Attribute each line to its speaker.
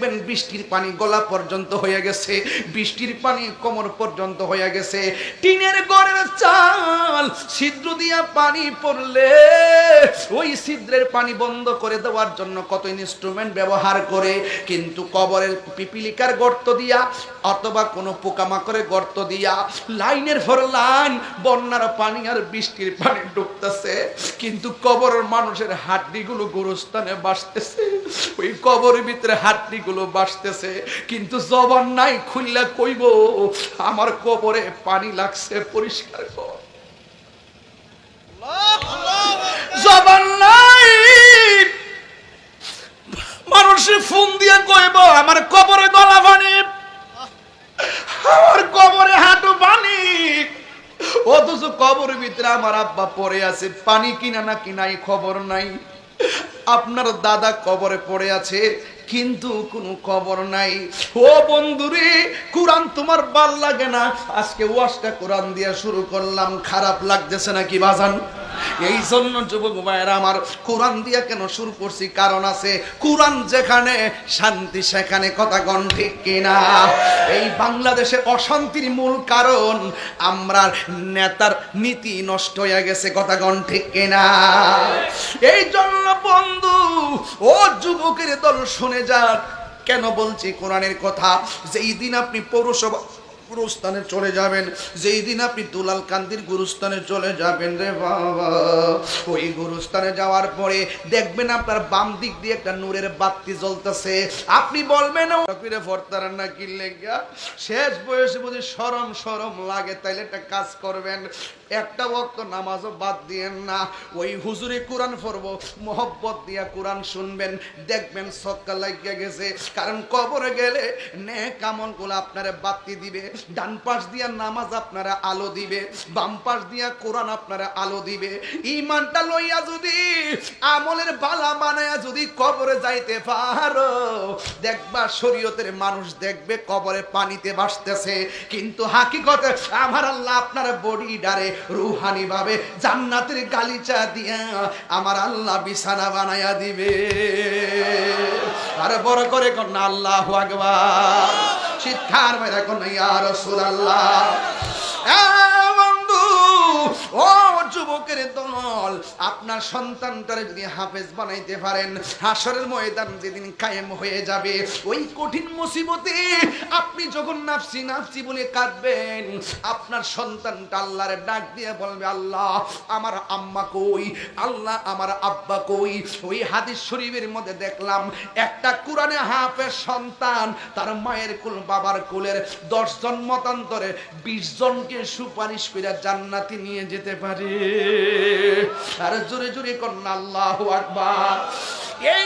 Speaker 1: দেখবেন বৃষ্টির পানি গলা পর্যন্ত হয়ে গেছে, বৃষ্টির পানি কোমর পর্যন্ত হয়ে গেছে। টিনের গড়ের চাল ছিদ্র দিয়া পানি পড়লে, ওই ছিদ্রের পানি বন্ধ করে দেওয়ার জন্য কত ইনস্ট্রুমেন্ট ব্যবহার করে, কিন্তু কবরের পিপিলিকার গর্ত দিয়া অথবা কোনো পোকামাকড়ের গর্ত দিয়া লাইনের পর লাইন বন্যার পানি আর বৃষ্টির পানি ঢুকতেছে কিন্তু কবরের মানুষের হাড্ডিগুলো গুরুস্থানে বাসতেছে ওই কবরের ভিতরে হাড্ডিগুলো বাসতেছে কিন্তু জবান নাই খুললে কইব, আমার কবরে পানি লাগছে, পরিষ্কার কর। জবান নাই। মানুষে ফোন দিয়ে কইব, আমার কবরে গলা পানি আমার কবরে হাঁটু পানি অথচ কবরের ভিতরে আমার আব্বা পড়ে আছে, পানি কিনা না কিনাই খবর নাই। আপনার দাদা কবরে পড়ে আছে কিন্তু কোনো খবর নাই। ও বন্ধুরে, কোরআন তোমার ভালো লাগে না? আজকে ওয়াশটা কোরআন দিয়ে শুরু করলাম, খারাপ লাগতেছে নাকি বাজান? এই জন্য যুবক ভাইয়েরা, আমার কোরআন দিয়ে কেন শুরু করছি? কারণ আছে, কোরআন যেখানে, শান্তি সেখানে, কথা গণ ঠিক কিনা? এই বাংলাদেশে অশান্তির মূল কারণ, আমরা নেতার নীতি নষ্ট হয়ে গেছে, কথা গণ ঠিক কিনা? এই জন্য বন্ধু, ও যুবকের দল শুনে যান কেন বলছি কোরআনের কথা? যেই দিন আপনি পৌরসভা গুরুস্থানে চলে যাবেন। যেই দিন আপনি দুলাল কান্দির গুরুস্থানে চলে যাবেন রে বাবা। ওই গুরুস্থানে যাওয়ার পরে দেখবেন আপনার বাম দিক দিয়ে একটা নূরের বাতি জ্বলতেছে। আপনি বলবেন ফিরে না কি লেগা? শেষ বয়সে বুঝি সরম সরম লাগে, তাইলে একটা কাজ করবেন। একটা বক্ত নামাজও বাদ দিয়েন না। ওই হুজুরে কোরআন পড়ব, মোহব্বত দিয়া কোরআন শুনবেন। দেখবেন সক্কা লাগিয়া গেছে। কারণ কবরে গেলে নে কামনগুলো আপনারা বাতি দিবে। ডান পাশ দিয়া নামাজ আপনারা আলো দিবে, বাম পাশ দিয়া কোরআন আপনারা আলো দিবে। ইমানটা লইয়া যদি, আমলের বালা বানায়া যদি কবরে যাইতে পারো, দেখবা শরীয়তের মানুষ দেখবে কবরে পানিতে ভাসতেছে। কিন্তু হাকিকতে আমার আল্লাহ আপনার বডি ডারে রুহানি ভাবে জান্নাতের গালিচা দিয়া আমার আল্লাহ বিছানা বানায়া দিবে। আরে বড় করে কন্যা আল্লাহ আকবার। শিক্ষার মেরা কোন ইয়া সুরাল্লাহ যুবকের দল, আপনার সন্তানটারে যদি হাফেজ বানাইতে পারেন হাসরের ময়দান যেদিন কায়েম হয়ে যাবে, ওই কঠিন মুসিবতে আপনি যখন নাফসি নাফসি বলে কাঁদবেন, আপনার সন্তানটা আল্লাহরে ডাক দিয়ে বলবে, আল্লাহ, আমার আম্মা কই? আল্লাহ, আমার আব্বা কই? ওই হাদিস শরীফের মধ্যে দেখলাম, একটা কোরআনে হাফেজ সন্তান, তার মায়ের কুল, বাবার কুলের দশ জন মতান্তরে বিশ জনকে সুপারিশ করে জান্নাতি নিয়ে যেতে পারে। আর জোরে জোরে কন্যা আল্লাহ আকবার। এই